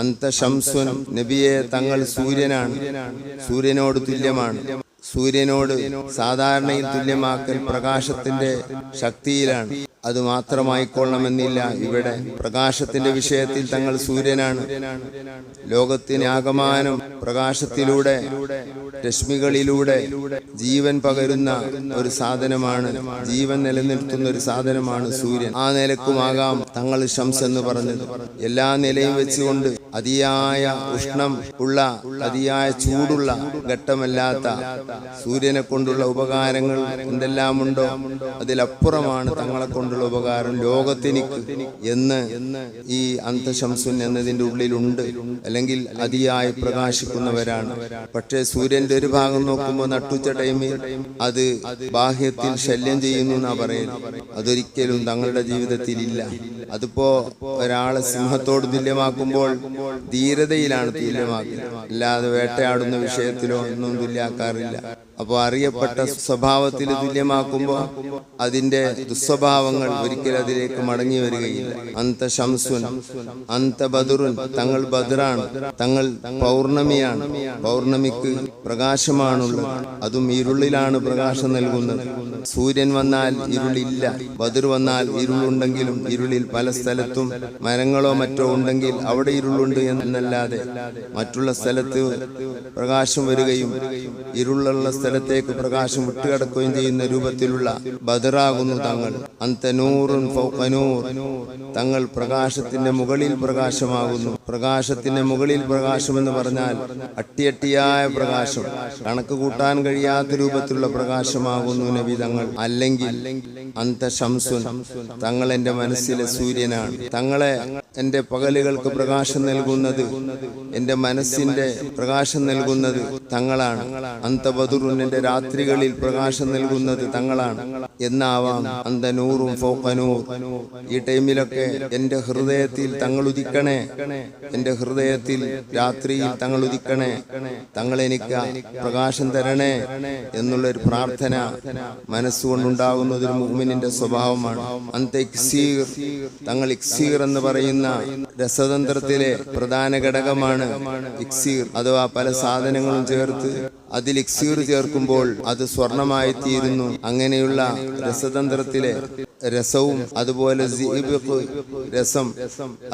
അന്ത ശംസുൻ നബിയെ തങ്ങൾ സൂര്യനാണ്. സൂര്യനോട് തുല്യമാണ്. സൂര്യനോട് സാധാരണയിൽ തുല്യമാക്കൽ പ്രകാശത്തിന്റെ ശക്തിയിലാണ്. അത് മാത്രമായിക്കൊള്ളണമെന്നില്ല. ഇവിടെ പ്രകാശത്തിന്റെ വിഷയത്തിൽ തങ്ങൾ സൂര്യനാണ്. ലോകത്തിന് ആകമാനം പ്രകാശത്തിലൂടെ രശ്മികളിലൂടെ ജീവൻ പകരുന്ന ഒരു സാധനമാണ് ജീവൻ നിലനിർത്തുന്ന ഒരു സാധനമാണ് സൂര്യൻ. ആ നിലക്കുമാകാം തങ്ങൾ ശംസ് എന്ന് പറഞ്ഞത്. എല്ലാ നിലയും വെച്ചുകൊണ്ട് അതിയായ ഉഷ്ണം ഉള്ള അതിയായ ചൂടുള്ള ഘട്ടമല്ലാത്ത സൂര്യനെ കൊണ്ടുള്ള ഉപകാരങ്ങൾ എന്തെല്ലാമുണ്ടോ അതിലപ്പുറമാണ് തങ്ങളെ കൊണ്ടുള്ള ഉപകാരം. ലോകത്തിനിക്ക് എന്ന് ഈ അന്തശംസുൻ എന്നതിന്റെ ഉള്ളിലുണ്ട്. അല്ലെങ്കിൽ അതിയായി പ്രകാശിക്കുന്നവരാണ്. പക്ഷേ സൂര്യന്റെ ഒരു ഭാഗം നോക്കുമ്പോൾ നട്ടുച്ച ടൈമിൽ അത് ബാഹ്യത്തിൽ ശല്യം ചെയ്യുന്നു എന്നാ പറയുന്നത്. അതൊരിക്കലും തങ്ങളുടെ ജീവിതത്തിൽ ഇല്ല അതിപ്പോ ഒരാളെ സിംഹത്തോട് തുല്യമാക്കുമ്പോൾ ധീരതയിലാണ് തുല്യമാക്കുന്നത് അല്ലാതെ വേട്ടയാടുന്ന വിഷയത്തിലോ ഒന്നും തുല്യാക്കാറില്ല. ഉണ്ടാവില്ല അപ്പോൾ അറിയപ്പെട്ട സ്വഭാവത്തിൽ തുല്യമാക്കുമ്പോൾ അതിന്റെ ദുസ്വഭാവങ്ങൾ ഒരിക്കലും അതിലേക്ക് മടങ്ങി വരികയില്ല. അന്ത ശംസുൻ അന്ത ബദുറുൻ തങ്ങൾ ബദറാണ് തങ്ങൾ പൗർണമിയാണ് പൗർണമിക്ക് പ്രകാശമാണുള്ളത് അതും ഇരുളിലാണ് പ്രകാശം നൽകുന്നത്. സൂര്യൻ വന്നാൽ ഇരുളില്ല ബദർ വന്നാൽ ഇരുളുണ്ടെങ്കിലും ഇരുളിൽ പല സ്ഥലത്തും മരങ്ങളോ മറ്റോ ഉണ്ടെങ്കിൽ അവിടെ ഇരുളുണ്ട് എന്നല്ലാതെ മറ്റുള്ള സ്ഥലത്ത് പ്രകാശം വരികയും ഇരുളുള്ള സ്ഥലത്തേക്ക് പ്രകാശം വിട്ടുകിടക്കുകയും ചെയ്യുന്ന രൂപത്തിലുള്ള ബദറാകുന്നു തങ്ങൾ. തങ്ങൾ പ്രകാശത്തിന്റെ മുകളിൽ പ്രകാശമാകുന്നു. പ്രകാശത്തിന്റെ മുകളിൽ പ്രകാശം എന്ന് പറഞ്ഞാൽ അട്ടിയട്ടിയായ പ്രകാശം. കണക്ക് കൂട്ടാൻ കഴിയാത്ത രൂപത്തിലുള്ള പ്രകാശമാകുന്നു നബി തങ്ങൾ. അല്ലെങ്കിൽ അന്ത ശംസുൻ. തങ്ങൾ എന്റെ മനസ്സിലെ സൂര്യനാണ്. തങ്ങളെ എന്റെ പകലുകൾക്ക് പ്രകാശം നൽകുന്നത് എന്റെ മനസ്സിന്റെ പ്രകാശം നൽകുന്നത് തങ്ങളാണ്. അന്തബദുറുൻ എന്റെ രാത്രികളിൽ പ്രകാശം നൽകുന്നത് തങ്ങളാണ്. എന്നാവാം. അന്ത നൂറും ഫോക്കനൂർ ഈ ടൈമിലൊക്കെ എന്റെ ഹൃദയത്തിൽ തങ്ങൾ ഉദിക്കണേ എന്റെ ഹൃദയത്തിൽ രാത്രിയിൽ തങ്ങൾ ഉദിക്കണേ തങ്ങൾ എനിക്ക് പ്രകാശം തരണേ എന്നുള്ളൊരു പ്രാർത്ഥന മനസ്സുകൊണ്ടുണ്ടാകുന്നത് ഒരു മുഹ്മിനിന്റെ സ്വഭാവമാണ്. അന്ത ഇക്സീർ. തങ്ങൾ ഇക്സീർ എന്ന് പറയുന്ന രസതന്ത്രത്തിലെ പ്രധാന ഘടകമാണ് ഇക്സീർ. അഥവാ പല സാധനങ്ങളും ചേർത്ത് അതിൽ ഇക്സീർ ചേർക്കുമ്പോൾ അത് സ്വർണമായി തീരുന്നു. അങ്ങനെയുള്ള രസതന്ത്രത്തിലെ രസവും അതുപോലെ രസം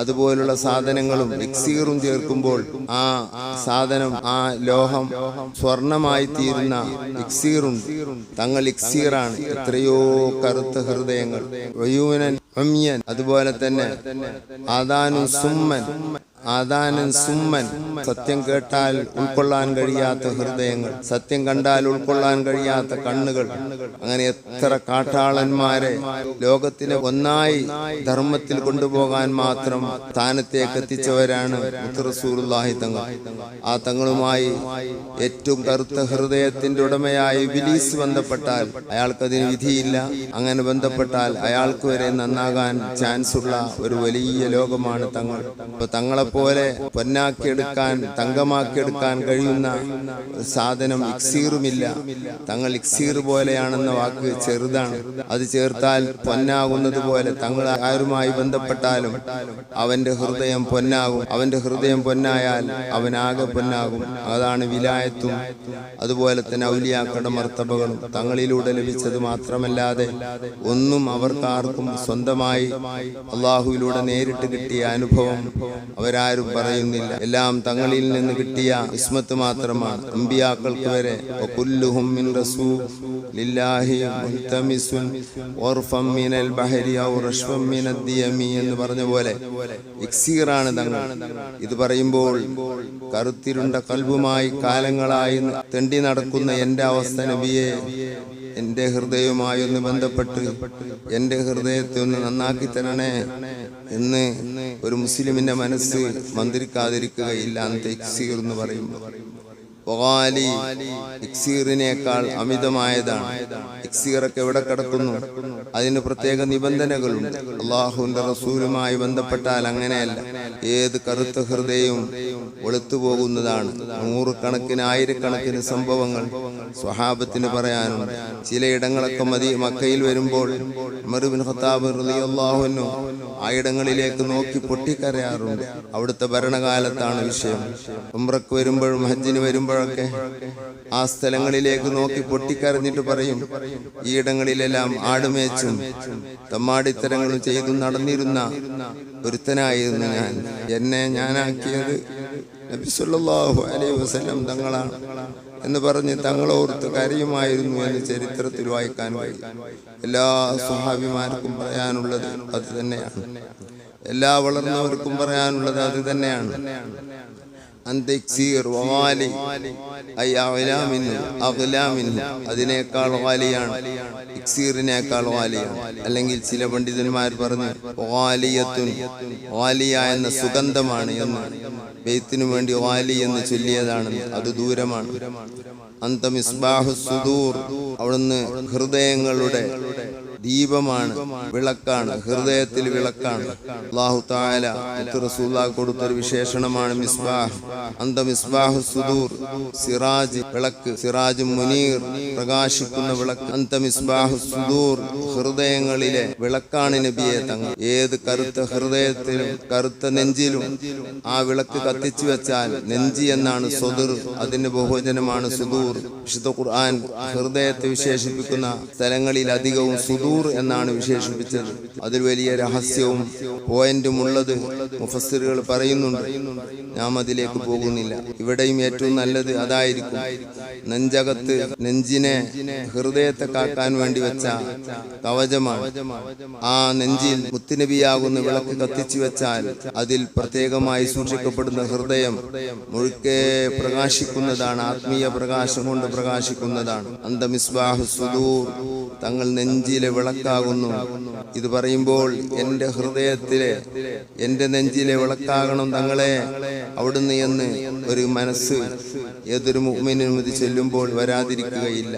അതുപോലുള്ള സാധനങ്ങളും ഇക്സീറും ചേർക്കുമ്പോൾ ആ സാധനം ആ ലോഹം സ്വർണമായി തീരുന്ന ഇക്സീറും തങ്ങൾ ഇക്സീറാണ് എത്രയോ കറുത്ത ഹൃദയങ്ങൾ. അതുപോലെ തന്നെ ആദാനു സുമ്മൻ. ആദാനൻ സുമ്മൻ. സത്യം കേട്ടാൽ ഉൾക്കൊള്ളാൻ കഴിയാത്ത ഹൃദയങ്ങൾ. സത്യം കണ്ടാൽ ഉൾക്കൊള്ളാൻ കഴിയാത്ത കണ്ണുകൾ. അങ്ങനെ എത്ര കാട്ടാളന്മാരെ ലോകത്തിലെ ഒന്നായി ധർമ്മത്തിൽ കൊണ്ടുപോകാൻ മാത്രം സ്ഥാനത്തേക്ക് എത്തിച്ചവരാണ് മുത്തറസൂറുല്ലാഹി തങ്ങൾ. ആ തങ്ങളുമായി ഏറ്റവും കറുത്ത ഹൃദയത്തിന്റെ ഉടമയായി വിലീസ് ബന്ധപ്പെട്ടാൽ അയാൾക്കതിന് വിധിയില്ല. അങ്ങനെ ബന്ധപ്പെട്ടാൽ അയാൾക്ക് വരെ നന്നാകാൻ ചാൻസ് ഉള്ള ഒരു വലിയ ലോകമാണ് തങ്ങൾ. അപ്പൊ തങ്ങളെ പോലെ പൊന്നാക്കിയെടുക്കാൻ തങ്കമാക്കിയെടുക്കാൻ കഴിയുന്ന സാധനം ഇക്സീറുമില്ല. തങ്ങൾ ഇക്സീർ പോലെയാണെന്ന വാക്ക് ചെറുതാണ്. അത് ചേർത്താൽ പൊന്നാകുന്നത് പോലെ തങ്ങൾ ആരുമായി ബന്ധപ്പെട്ടാലും അവന്റെ ഹൃദയം പൊന്നാകും. അവന്റെ ഹൃദയം പൊന്നായാൽ അവനാകെ പൊന്നാകും. അതാണ് വിലായത്തും അതുപോലെ തന്നെ ഔലിയാക്കളുടെ മർത്തബകളും. തങ്ങളിലൂടെ ലഭിച്ചത് മാത്രമല്ലാതെ ഒന്നും അവർക്കാർക്കും സ്വന്തമായി അള്ളാഹുവിലൂടെ നേരിട്ട് കിട്ടിയ അനുഭവം അവരാരും പറയുന്നില്ല. എല്ലാം തങ്ങളിൽ നിന്ന് കിട്ടിയ ഇസ്മത്ത് മാത്രമാണ്. അമ്പിയാക്കൾക്ക് വരെ എന്ന് പറഞ്ഞ പോലെ ഇക്സീറാണ് തങ്ങൾ. ഇത് പറയുമ്പോൾ കറുത്തിരുണ്ട കൽവുമായി കാലങ്ങളായി തെണ്ടി നടക്കുന്ന എന്റെ അവസ്ഥ നബിയെ എന്റെ ഹൃദയവുമായി ഒന്ന് ബന്ധപ്പെട്ട് എന്റെ ഹൃദയത്തെ ഒന്ന് നന്നാക്കി തരണേ എന്ന് ഒരു മുസ്ലിമിന്റെ മനസ്സ് മന്ത്രിക്കാതിരിക്കുകയില്ല അന്ത് ഇക്സീർ എന്ന് പറയുമ്പോൾ. പൊകാലി ഇക്സീറിനേക്കാൾ അമിതമായതാണ്. എക്സീറൊക്കെ എവിടെ കിടക്കുന്നു? അതിന് പ്രത്യേക നിബന്ധനകളുണ്ട്. അള്ളാഹുവിന്റെ റസൂലുമായി ബന്ധപ്പെട്ടാൽ അങ്ങനെയല്ല. ഏത് കറുത്ത ഹൃദയവും വെളുത്തു പോകുന്നതാണ്. നൂറുകണക്കിന് ആയിരക്കണക്കിന് സംഭവങ്ങൾ സ്വഹാബത്തിന് പറയാനുണ്ട്. ചിലയിടങ്ങളൊക്കെ മതി മക്കയിൽ വരുമ്പോൾ റളിയല്ലാഹുവിനു ആ ഇടങ്ങളിലേക്ക് നോക്കി പൊട്ടിക്കരയാറുണ്ട്. അവിടുത്തെ ഭരണകാലത്താണ് വിഷയം. ഉംറക്ക് വരുമ്പോഴും ഹജ്ജിന് വരുമ്പോഴൊക്കെ ആ സ്ഥലങ്ങളിലേക്ക് നോക്കി പൊട്ടിക്കരഞ്ഞിട്ട് പറയും ഈ ഇടങ്ങളിലെല്ലാം ആടുമേച്ചും തമ്മാടിത്തരങ്ങളും ചെയ്തു നടന്നിരുന്ന ഒരുത്തനായിരുന്നു ഞാൻ. എന്നെ ഞാനാക്കിയത് നബി സല്ലല്ലാഹു അലൈഹി വസല്ലം തങ്ങളാണ് എന്ന് പറഞ്ഞ് തങ്ങളോർത്ത് കരയുമായിരുന്നു എന്ന് ചരിത്രത്തിൽ വായിക്കാൻ കഴിയും എല്ലാ സ്വഹാബിമാർക്കും പറയാനുള്ളത് അത് തന്നെയാണ്. എല്ലാ വളർന്നവർക്കും പറയാനുള്ളത് അത് തന്നെയാണ്. അതിനേക്കാൾ വാലിയാണ്. ഇക്സീറിനേക്കാൾ വാലിയാണ്. അല്ലെങ്കിൽ ചില പണ്ഡിതന്മാർ പറഞ്ഞു വാലിയത്തുൻ വാലിയ എന്ന സുഗന്ധമാണ് എന്ന്. ബെയ്ത്തിനു വേണ്ടി വാലി എന്ന് ചൊല്ലിയതാണ് അത് ദൂരമാണ്. അന്തമിസ്ബാഹു സുദൂർ. അവിടുന്ന് ഹൃദയങ്ങളുടെ ദീപമാണ് വിളക്കാണ് ഹൃദയത്തിൽ വിളക്കാണ്. അള്ളാഹു താല റസൂല കൊടുത്തൊരു വിശേഷണമാണ് മിസ്ബാഹ്. അന്ത മിസ്ബാഹു സുദൂർ സിറാജ് വിളക്ക് സിറാജ് മുനീർ പ്രകാശിക്കുന്ന വിളക്ക്. അന്ത മിസ്ബാഹു സുദൂർ ഹൃദയങ്ങളിലെ വിളക്കാണ് നബിയെ തങ്ങൾ. ഏത് കറുത്ത ഹൃദയത്തിലും കറുത്ത നെഞ്ചിലും ആ വിളക്ക് കത്തിച്ചു വെച്ചാൽ നെഞ്ചി എന്നാണ് സ്വദുർ. അതിന്റെ ബഹുവചനമാണ് സുദൂർ. വിശുദ്ധ ഖുർആൻ ഹൃദയത്തെ വിശേഷിപ്പിക്കുന്ന സ്ഥലങ്ങളിൽ അധികവും സുദൂർ എന്നാണ് വിശേഷിപ്പിച്ചത്. അതിൽ വലിയ രഹസ്യവും പോയിന്റും ഉള്ളത് മുഫസ്സിറുകൾ പറയുന്നുണ്ട്. നാം അതിലേക്ക് പോകുന്നില്ല. ഇവിടെയും ഏറ്റവും നല്ലത് അതായിരിക്കും. നെഞ്ചകത്ത് നെഞ്ചിനെ ഹൃദയത്തെ കാക്കാൻ വേണ്ടി വെച്ച കവചമാണ്. ആ നെഞ്ചിൽ മുത്തുനബിയാകുന്ന വിളക്ക് കത്തിച്ചു വെച്ചാൽ അതിൽ പ്രത്യേകമായി സൂക്ഷിക്കപ്പെടുന്ന ഹൃദയം മുഴുക്കെ പ്രകാശിക്കുന്നതാണ്. ആത്മീയ പ്രകാശം കൊണ്ട് പ്രകാശിക്കുന്നതാണ്. അന്തമിസ്ബാഹു സുദൂർ. തങ്ങൾ നെഞ്ചിലെ വിളക്കാകുന്നു. ഇത് പറയുമ്പോൾ എന്റെ ഹൃദയത്തിലെ എന്റെ നെഞ്ചിലെ വിളക്കാകണം തങ്ങളെ. അവിടുന്ന് എന്ന് ഒരു മനസ്സ് ഏതൊരു മുഅ്മിനും ഇത് ചെല്ലുമ്പോൾ വരാതിരിക്കുകയില്ല.